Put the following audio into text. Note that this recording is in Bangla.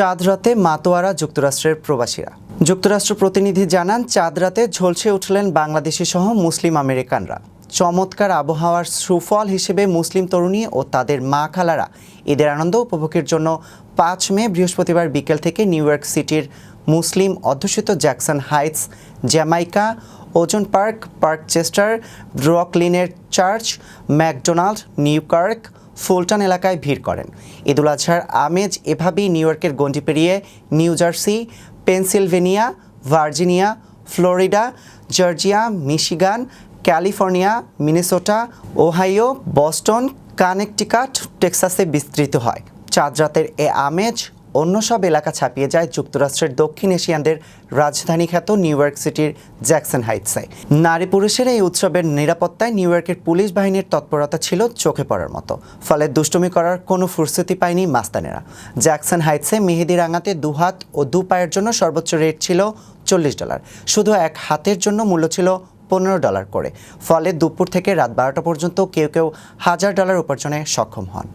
চাঁদ রাতে মাতোয়ারা যুক্তরাষ্ট্রের প্রবাসীরা। যুক্তরাষ্ট্র প্রতিনিধি জানান চাঁদ রাতে ঝলসে উঠলেন বাংলাদেশি সহ মুসলিম আমেরিকানরা। চমৎকার আবহাওয়ার সুফল হিসেবে মুসলিম তরুণী ও তাদের মা খালারা ঈদের আনন্দ উপভোগের জন্য পাঁচ মে বৃহস্পতিবার বিকেল থেকে নিউ ইয়র্ক সিটির মুসলিম অধ্যুষিত Jackson Heights, Jamaica, Ozone Park Parkchester ব্রুকলিনের Church, McDonald Newkirk Fulton এলাকায় ভিড় করেন। ঈদুল আজহার, আমেজ, এভাবেই নিউ ইয়র্কের গণ্ডি পেরিয়ে New Jersey, Pennsylvania, Virginia, Florida, Georgia, Michigan, California, Minnesota, Ohio, Boston, Connecticut, টেক্সাসে বিস্তৃত হয়। চাঁদ রাতের এ আমেজ অন্য সব এলাকা ছাপিয়ে যায় যুক্তরাষ্ট্রের দক্ষিণ এশিয়ানদের রাজধানী খ্যাত নিউ ইয়র্ক সিটির জ্যাকসন হাইটসে। নারী পুরুষের এই উৎসবের নিরাপত্তায় নিউ ইয়র্কের পুলিশ বাহিনীর তৎপরতা ছিল চোখে পড়ার মতো। ফলে দুষ্টুমি করার কোনো ফুরসতি পায়নি মাস্তানেরা। জ্যাকসন হাইটসে মেহেদি রাঙাতে দুহাত ও দু পায়ের জন্য সর্বোচ্চ রেট ছিল চল্লিশ ডলার। শুধু এক হাতের জন্য মূল্য ছিল পনেরো ডলার করে। ফলে দুপুর থেকে রাত বারোটা পর্যন্ত কেউ কেউ হাজার ডলার উপার্জনে সক্ষম হন।